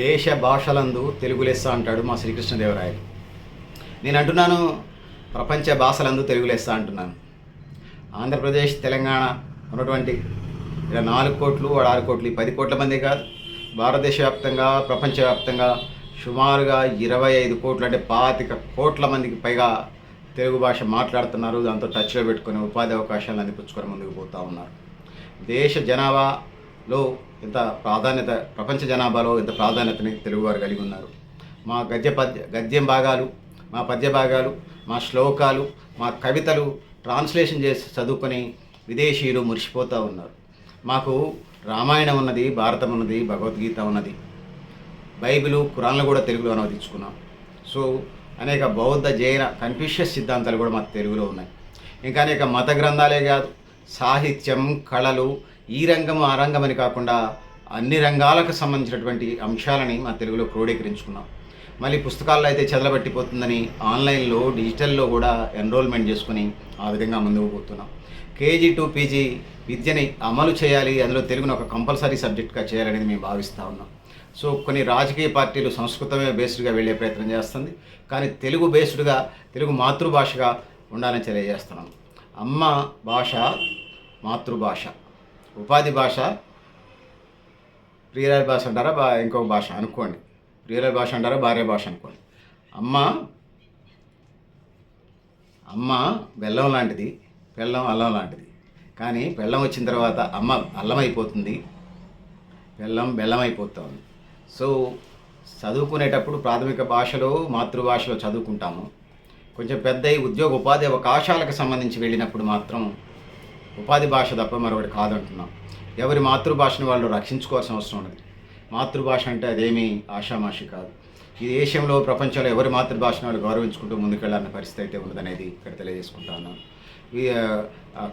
దేశ భాషలందు తెలుగు లెస్స అంటాడు మా శ్రీకృష్ణదేవరాయలు. నేను అంటున్నాను ప్రపంచ భాషలందు తెలుగు లెస్స అంటున్నాను. ఆంధ్రప్రదేశ్ తెలంగాణ ఉన్నటువంటి ఇలా నాలుగు కోట్లు ఆరు కోట్లు పది కోట్ల మంది కాదు. భారతదేశ వ్యాప్తంగా ప్రపంచవ్యాప్తంగా సుమారుగా ఇరవై ఐదు కోట్లు అంటే పాతిక కోట్ల మందికి పైగా తెలుగు భాష మాట్లాడుతున్నారు. దాంతో టచ్లో పెట్టుకొని ఉపాధి అవకాశాలు అందిపుచ్చుకొని ముందుకు పోతూ ఉన్నారు. దేశ జనాభాలో ఇంత ప్రాధాన్యత ప్రపంచ జనాభాలో ఇంత ప్రాధాన్యతని తెలుగువారు కలిగి ఉన్నారు. మా గద్య పద్య గద్యం భాగాలు మా పద్య భాగాలు మా శ్లోకాలు మా కవితలు ట్రాన్స్లేషన్ చేసి చదువుకొని విదేశీయులు మురిసిపోతూ ఉన్నారు. మాకు రామాయణం ఉన్నది భారతం ఉన్నది భగవద్గీత ఉన్నది. బైబిలు కురాన్లు కూడా తెలుగులో అనువదించుకున్నాం సో అనేక బౌద్ధ జైన కన్ఫ్యూషియస్ సిద్ధాంతాలు కూడా మాకు తెలుగులో ఉన్నాయి. ఇంకా అనేక మత గ్రంథాలే కాదు సాహిత్యం కళలు ఈ రంగం ఆ రంగం అని కాకుండా అన్ని రంగాలకు సంబంధించినటువంటి అంశాలని మా తెలుగులో క్రోడీకరించుకున్నాం. మళ్ళీ పుస్తకాల్లో అయితే చదలబట్టిపోతుందని ఆన్లైన్లో డిజిటల్లో కూడా ఎన్రోల్మెంట్ చేసుకుని ఆ విధంగా ముందుకు పోతున్నాం. కేజీ టు పీజీ విద్యని అమలు చేయాలి అందులో తెలుగును ఒక కంపల్సరీ సబ్జెక్ట్గా చేయాలనేది మేము భావిస్తూ ఉన్నాం. సో కొన్ని రాజకీయ పార్టీలు సంస్కృతమే బేస్డ్గా వెళ్ళే ప్రయత్నం చేస్తుంది కానీ తెలుగు బేస్డ్గా తెలుగు మాతృభాషగా ఉండాలని తెలియజేస్తున్నాం. అమ్మ భాష మాతృభాష. ఉపాధి భాష ప్రియురాలి భాష అంటారా బా ఇంకొక భాష అనుకోండి. ప్రియురాలి భాష అంటారా భార్య భాష అనుకోండి. అమ్మ అమ్మ బెల్లం లాంటిది బెల్లం అల్లం లాంటిది. కానీ బెల్లం వచ్చిన తర్వాత అమ్మ అల్లం అయిపోతుంది బెల్లం బెల్లం అయిపోతుంది సో చదువుకునేటప్పుడు ప్రాథమిక భాషలో మాతృభాషలో చదువుకుంటాము. కొంచెం పెద్ద ఉద్యోగ ఉపాధి అవకాశాలకు సంబంధించి వెళ్ళినప్పుడు మాత్రం ఉపాధి భాష తప్ప మరొకటి కాదంటున్నాం. ఎవరి మాతృభాషను వాళ్ళు రక్షించుకోవాల్సిన అవసరం ఉన్నది మాతృభాష అంటే అదేమీ ఆషామాషి కాదు. ఈ దేశంలో ప్రపంచంలో ఎవరి మాతృభాషను వాళ్ళు గౌరవించుకుంటూ ముందుకెళ్ళాలన్న పరిస్థితి అయితే ఉన్నదనేది ఇక్కడ తెలియజేసుకుంటాను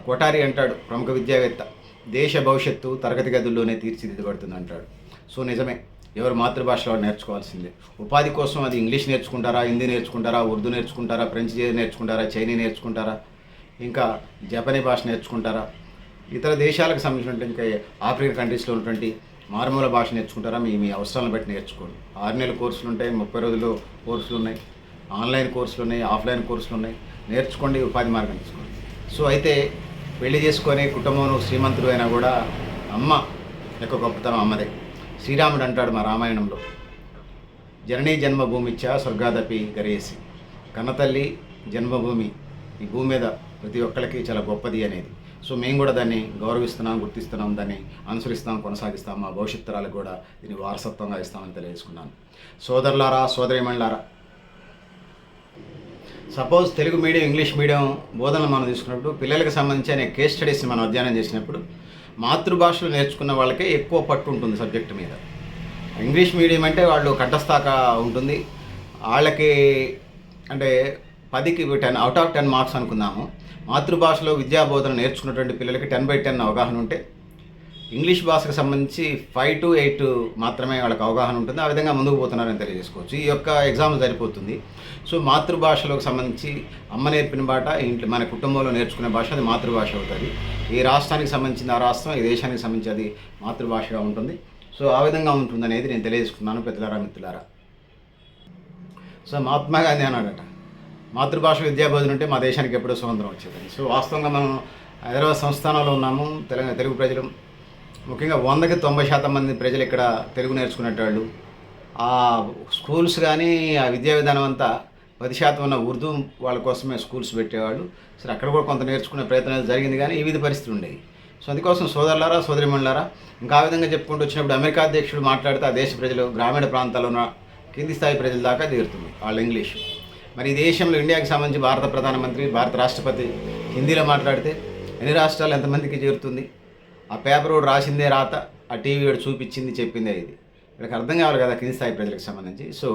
కొటారి అంటాడు ప్రముఖ విద్యావేత్త దేశ భవిష్యత్తు తరగతి గదుల్లోనే తీర్చిదిద్దబడుతుంది అంటాడు. సో నిజమే ఎవరు మాతృభాషలో వాళ్ళు నేర్చుకోవాల్సిందే. ఉపాధి కోసం అది ఇంగ్లీష్ నేర్చుకుంటారా హిందీ నేర్చుకుంటారా ఉర్దూ నేర్చుకుంటారా ఫ్రెంచ్ నేర్చుకుంటారా చైనీ నేర్చుకుంటారా? ఇంకా జపనీ భాష నేర్చుకుంటారా? ఇతర దేశాలకు సంబంధించినటువంటి ఇంకా ఆఫ్రికన్ కంట్రీస్లో ఉన్నటువంటి మారుమూల భాష నేర్చుకుంటారా? మీ మీ అవసరాలను బట్టి నేర్చుకోండి. ఆరు నెలల కోర్సులు ఉంటాయి ముప్పై రోజులు కోర్సులు ఉన్నాయి. ఆన్లైన్ కోర్సులు ఉన్నాయి ఆఫ్లైన్ కోర్సులు ఉన్నాయి. నేర్చుకోండి ఉపాధి మార్గం తీసుకోండి. సో అయితే పెళ్ళి చేసుకొని కుటుంబంలో శ్రీమంతుడు అయినా కూడా అమ్మ యొక్క గొప్పతనం అమ్మదే. శ్రీరాముడు అంటాడు మా రామాయణంలో జననీ జన్మభూమిచ్చా స్వర్గాదపి గరేసి. కన్నతల్లి జన్మభూమి ఈ భూమి మీద ప్రతి ఒక్కరికి చాలా గొప్పది అనేది. సో మేము కూడా దాన్ని గౌరవిస్తున్నాం గుర్తిస్తున్నాం దాన్ని అనుసరిస్తాం కొనసాగిస్తాం. మా భవిష్యత్ తరాలకు కూడా దీన్ని వారసత్వంగా ఇస్తామని తెలియజేసుకున్నాను. సోదరులారా సోదరిమణులారా suppose Telugu medium English medium బోధనలు మనం తీసుకున్నప్పుడు పిల్లలకు సంబంధించి అనే కేస్ స్టడీస్ని మనం అధ్యయనం చేసినప్పుడు మాతృభాషలు నేర్చుకున్న వాళ్ళకే ఎక్కువ పట్టు ఉంటుంది సబ్జెక్ట్ మీద. ఇంగ్లీష్ మీడియం అంటే వాళ్ళు కంఠస్థాక ఉంటుంది. వాళ్ళకి అంటే పదికి ten out of ten marks అనుకున్నాము మాతృభాషలో విద్యా బోధన నేర్చుకున్నటువంటి పిల్లలకి టెన్ బై టెన్ అవగాహన ఉంటే ఇంగ్లీష్ భాషకు సంబంధించి ఫైవ్ టు ఎయిట్ మాత్రమే వాళ్ళకి అవగాహన ఉంటుంది. ఆ విధంగా ముందుకు పోతున్నారని తెలియజేసుకోవచ్చు. ఈ యొక్క ఎగ్జామ్ సరిపోతుంది. సో మాతృభాషలోకి సంబంధించి అమ్మ నేర్పిన బాట ఇంట్లో మన కుటుంబంలో నేర్చుకునే భాష అది మాతృభాష అవుతుంది. ఈ రాష్ట్రానికి సంబంధించిన ఆ రాష్ట్రం ఈ దేశానికి సంబంధించి అది మాతృభాషగా ఉంటుంది. సో ఆ విధంగా ఉంటుందనేది నేను తెలియజేసుకున్నాను. పెద్దలారా మిత్రులారా. సో మహాత్మా గాంధీ అన్నాడట మాతృభాష విద్యాబోధన ఉంటే మా దేశానికి ఎప్పుడో స్వతంత్రం వచ్చేదని సో వాస్తవంగా మనం హైదరాబాద్ సంస్థానంలో ఉన్నాము తెలంగాణ తెలుగు ప్రజలు. ముఖ్యంగా వందకి తొంభై శాతం మంది ప్రజలు ఇక్కడ తెలుగు నేర్చుకునేటవాళ్ళు ఆ స్కూల్స్ కానీ ఆ విద్యా విధానం అంతా పది శాతం ఉన్న ఉర్దూ వాళ్ళ కోసమే స్కూల్స్ పెట్టేవాళ్ళు. సరే అక్కడ కూడా కొంత నేర్చుకునే ప్రయత్నం జరిగింది కానీ ఈ విధ పరిస్థితులు ఉండేవి. సో అందుకోసం సోదరులారా సోదరిమణులారా ఇంకా ఆ విధంగా చెప్పుకుంటూ వచ్చినప్పుడు అమెరికా అధ్యక్షుడు మాట్లాడితే ఆ దేశ ప్రజలు గ్రామీణ ప్రాంతాల్లో ఉన్న కింది స్థాయి ప్రజల దాకా తీరుతుంది వాళ్ళ ఇంగ్లీష్. మరి ఈ దేశంలో ఇండియాకి సంబంధించి భారత ప్రధానమంత్రి భారత రాష్ట్రపతి హిందీలో మాట్లాడితే ఎన్ని రాష్ట్రాలు ఎంతమందికి చేరుతుంది? ఆ పేపర్ వాడు రాసిందే రాత ఆ టీవీ వాడు చూపించింది చెప్పిందే ఇది. వీళ్ళకి అర్థం కావాలి కదా కింది స్థాయి ప్రజలకు సంబంధించి. సో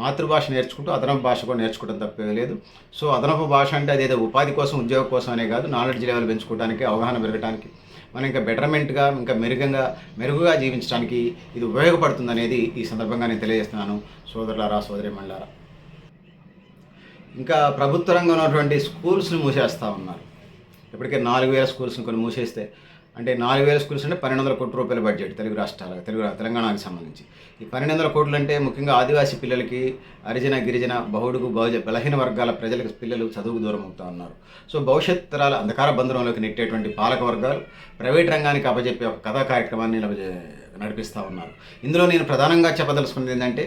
మాతృభాష నేర్చుకుంటూ అదనపు భాష కూడా నేర్చుకోవడం తప్పే లేదు. సో అదనపు భాష అంటే అదేదో ఉపాధి కోసం ఉద్యోగం కోసం అనే కాదు నాలెడ్జ్ లెవెల్ పెంచుకోవడానికి అవగాహన పెరగడానికి మనం ఇంకా బెటర్మెంట్గా ఇంకా మెరుగంగా మెరుగుగా జీవించడానికి ఇది ఉపయోగపడుతుంది అనేది ఈ సందర్భంగా నేను తెలియజేస్తున్నాను. సోదరులారా సోదరి మండలారా ఇంకా ప్రభుత్వ రంగంలో ఉన్నటువంటి స్కూల్స్ని మూసేస్తూ ఉన్నారు. ఇప్పటికే నాలుగు వేల స్కూల్స్ని కొన్ని మూసేస్తే అంటే నాలుగు వేల స్కూల్స్ అంటే పన్నెండు వందల కోట్ల రూపాయల బడ్జెట్ తెలుగు రాష్ట్రాల తెలుగు తెలంగాణకి సంబంధించి. ఈ పన్నెండు వందల కోట్లు అంటే ముఖ్యంగా ఆదివాసీ పిల్లలకి హరిజన గిరిజన బహుడుగు బహుజ బలహీన వర్గాల ప్రజలకు పిల్లలు చదువుకు దూరం అవుతా ఉన్నారు. సో భవిష్యత్ తరాల అంధకార బంధనంలోకి నెట్టేటువంటి పాలక వర్గాలు ప్రైవేట్ రంగానికి అప్పజెప్పే ఒక కథా కార్యక్రమాన్ని నడిపిస్తూ ఉన్నారు. ఇందులో నేను ప్రధానంగా చెప్పదలుచుకున్నది ఏంటంటే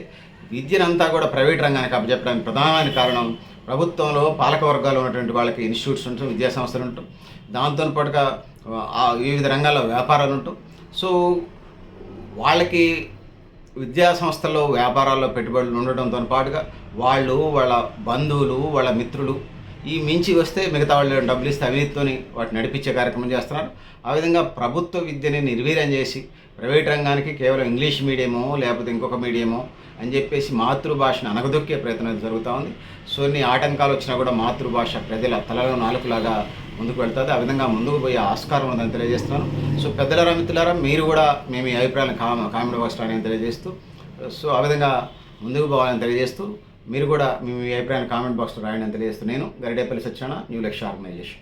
విద్యనంతా కూడా ప్రైవేట్ రంగానికి అప్పచెప్పడానికి ప్రధానమైన కారణం ప్రభుత్వంలో పాలక వర్గాలు ఉన్నటువంటి వాళ్ళకి ఇన్స్టిట్యూట్స్ ఉంటాం విద్యా సంస్థలు ఉంటాం దాంతో పాటుగా వివిధ రంగాల్లో వ్యాపారాలు ఉంటాం సో వాళ్ళకి విద్యా సంస్థల్లో వ్యాపారాల్లో పెట్టుబడులు ఉండటంతో పాటుగా వాళ్ళు వాళ్ళ బంధువులు వాళ్ళ మిత్రులు ఈ మించి వస్తే మిగతా వాళ్ళు డబ్బులు ఇస్తే అవినీతితోని వాటిని నడిపించే కార్యక్రమం చేస్తున్నారు. ఆ విధంగా ప్రభుత్వ విద్యని నిర్వీర్యం చేసి ప్రైవేట్ రంగానికి కేవలం ఇంగ్లీష్ మీడియమో లేకపోతే ఇంకొక మీడియమో అని చెప్పేసి మాతృభాషను అనగదొక్కే ప్రయత్నం జరుగుతూ ఉంది. సో ఇన్ని ఆటంకాలు వచ్చినా కూడా మాతృభాష ప్రజల తలలో నాలుగులాగా ముందుకు వెళ్తుంది. ఆ విధంగా ముందుకు పోయే ఆస్కారం ఉందని తెలియజేస్తున్నాను. సో పెద్దలారా మిత్రులారా మీరు కూడా మేము ఈ అభిప్రాయాలను కామ కామెంట్ బాక్స్లో అని తెలియజేస్తూ సో ఆ విధంగా ముందుకు పోవాలని తెలియజేస్తూ మీరు కూడా మీ మీ అభిప్రాయాన్ని కామెంట్ బాక్స్లో రాయడం తెలియజేస్తూ నేను గరిడేపల్లి సత్యనారాయణ న్యూ లక్ష్య ఆర్గనైజేషన్.